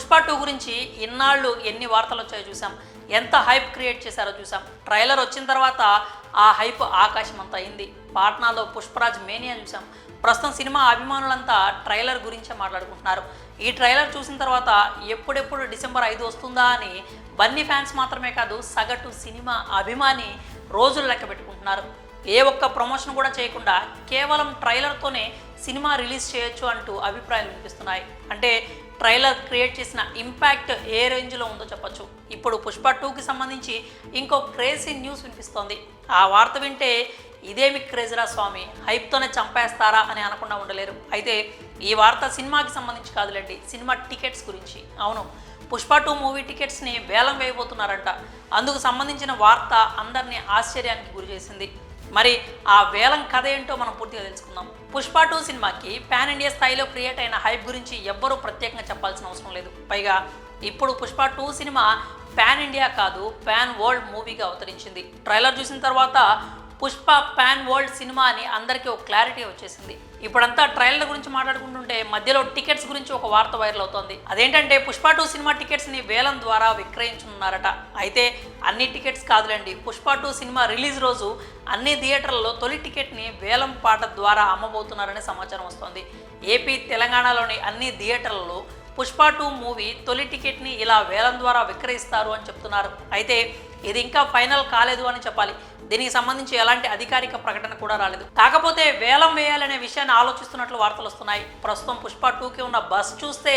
Pushpa two గురించి ఇన్నాళ్ళు ఎన్ని వార్తలు వచ్చాయో చూసాం. ఎంత హైప్ క్రియేట్ చేశారో చూసాం. ట్రైలర్ వచ్చిన తర్వాత ఆ హైప్ ఆకాశం అంత అయింది. పాట్నాలో పుష్పరాజ్ మేనియా చూసాం. ప్రస్తుతం సినిమా అభిమానులంతా ట్రైలర్ గురించే మాట్లాడుకుంటున్నారు. ఈ ట్రైలర్ చూసిన తర్వాత ఎప్పుడెప్పుడు డిసెంబర్ ఐదు వస్తుందా అని బన్నీ ఫ్యాన్స్ మాత్రమే కాదు సగటు సినిమా అభిమాని రోజులు లెక్క పెట్టుకుంటున్నారు ఏ ఒక్క ప్రమోషన్ కూడా చేయకుండా కేవలం ట్రైలర్తోనే సినిమా రిలీజ్ చేయొచ్చు అంటూ అభిప్రాయాలు వినిపిస్తున్నాయి. అంటే ట్రైలర్ క్రియేట్ చేసిన ఇంపాక్ట్ ఏ రేంజ్లో ఉందో చెప్పొచ్చు. ఇప్పుడు పుష్ప టూకి సంబంధించి ఇంకో క్రేజీ న్యూస్ వినిపిస్తోంది. ఆ వార్త వింటే ఇదేమి క్రేజరా స్వామి? హైప్తోనే చంపేస్తారా అని అనకుండా ఉండలేరు. అయితే ఈ వార్త సినిమాకి సంబంధించి కాదులేండి సినిమా టికెట్స్ గురించి. అవును పుష్ప టూ మూవీ టికెట్స్ని వేలం వేయబోతున్నారంట. అందుకు సంబంధించిన వార్త అందరినీ ఆశ్చర్యానికి గురి చేసింది. మరి ఆ వేలం కథ ఏంటో మనం పూర్తిగా తెలుసుకుందాం. పుష్ప టూ సినిమాకి పాన్ ఇండియా స్థాయిలో క్రియేట్ అయిన హైప్ గురించి ఎవ్వరూ ప్రత్యేకంగా చెప్పాల్సిన అవసరం లేదు. పైగా ఇప్పుడు పుష్ప టూ సినిమా పాన్ ఇండియా కాదు పాన్ వరల్డ్ మూవీగా అవతరించింది. ట్రైలర్ చూసిన తర్వాత పుష్ప పాన్ వరల్డ్ సినిమా అని అందరికీ ఒక క్లారిటీ వచ్చేసింది. ఇప్పుడంతా ట్రయల్ గురించి మాట్లాడుకుంటుంటే మధ్యలో టికెట్స్ గురించి ఒక వార్త వైరల్ అవుతోంది. అదేంటంటే పుష్ప టూ సినిమా టికెట్స్ని వేలం ద్వారా విక్రయించనున్నారట. అయితే అన్ని టికెట్స్ కాదులేండి పుష్ప టూ సినిమా రిలీజ్ రోజు అన్ని థియేటర్లలో తొలి టికెట్ని వేలం పాట ద్వారా అమ్మబోతున్నారనే సమాచారం వస్తోంది. ఏపీ తెలంగాణలోని అన్ని థియేటర్లలో పుష్ప టూ మూవీ తొలి టికెట్ని ఇలా వేలం ద్వారా విక్రయిస్తారు అని చెప్తున్నారు. అయితే ఇది ఇంకా ఫైనల్ కాలేదు అని చెప్పాలి. దీనికి సంబంధించి ఎలాంటి అధికారిక ప్రకటన కూడా రాలేదు. కాకపోతే వేలం వేయాలనే విషయాన్ని ఆలోచిస్తున్నట్లు వార్తలు వస్తున్నాయి. ప్రస్తుతం పుష్ప టూకి ఉన్న బస్ చూస్తే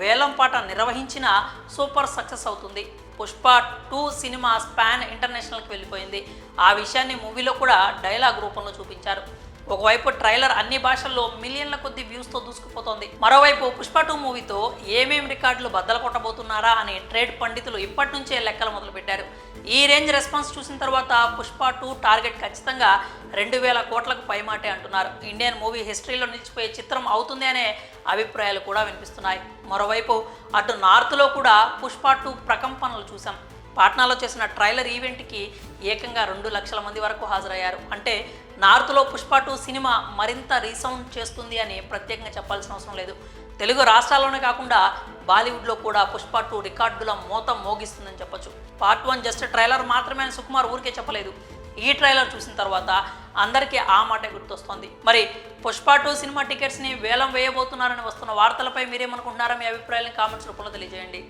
వేలం పాట నిర్వహించిన సూపర్ సక్సెస్ అవుతుంది. పుష్ప టూ సినిమా స్పాన్ ఇంటర్నేషనల్కి వెళ్ళిపోయింది. ఆ విషయాన్ని మూవీలో కూడా డైలాగ్ రూపంలో చూపించారు. ఒకవైపు ట్రైలర్ అన్ని భాషల్లో మిలియన్ల కొద్ది వ్యూస్తో దూసుకుపోతోంది. మరోవైపు పుష్ప టూ మూవీతో ఏమేం రికార్డులు బద్దలు కొట్టబోతున్నారా అని ట్రేడ్ పండితులు ఇప్పటి నుంచే లెక్కలు మొదలుపెట్టారు. ఈ రేంజ్ రెస్పాన్స్ చూసిన తర్వాత పుష్ప టూ టార్గెట్ ఖచ్చితంగా రెండు వేల కోట్లకు పైమాటే అంటున్నారు. ఇండియన్ మూవీ హిస్టరీలో నిలిచిపోయే చిత్రం అవుతుంది అనే అభిప్రాయాలు కూడా వినిపిస్తున్నాయి. మరోవైపు అటు నార్త్లో కూడా పుష్ప టూ ప్రకంపనలు చూసాం పాట్నాలో చేసిన ట్రైలర్ ఈవెంట్కి ఏకంగా రెండు లక్షల మంది వరకు హాజరయ్యారు. అంటే నార్త్లో పుష్ప టూ సినిమా మరింత రీసౌండ్ చేస్తుంది అని ప్రత్యేకంగా చెప్పాల్సిన అవసరం లేదు. తెలుగు రాష్ట్రాల్లోనే కాకుండా బాలీవుడ్లో కూడా పుష్ప టూ రికార్డుల మోత మోగిస్తుందని చెప్పొచ్చు. పార్ట్ వన్ జస్ట్ ట్రైలర్ మాత్రమే అని సుకుమార్ ఊరికే చెప్పలేదు. ఈ ట్రైలర్ చూసిన తర్వాత అందరికీ ఆ మాటే గుర్తొస్తోంది. మరి పుష్ప టూ సినిమా టికెట్స్ని వేలం వేయబోతున్నారని వస్తున్న వార్తలపై మీరేమనుకుంటున్నారో? మీ అభిప్రాయాలను కామెంట్స్ రూపంలో తెలియజేయండి.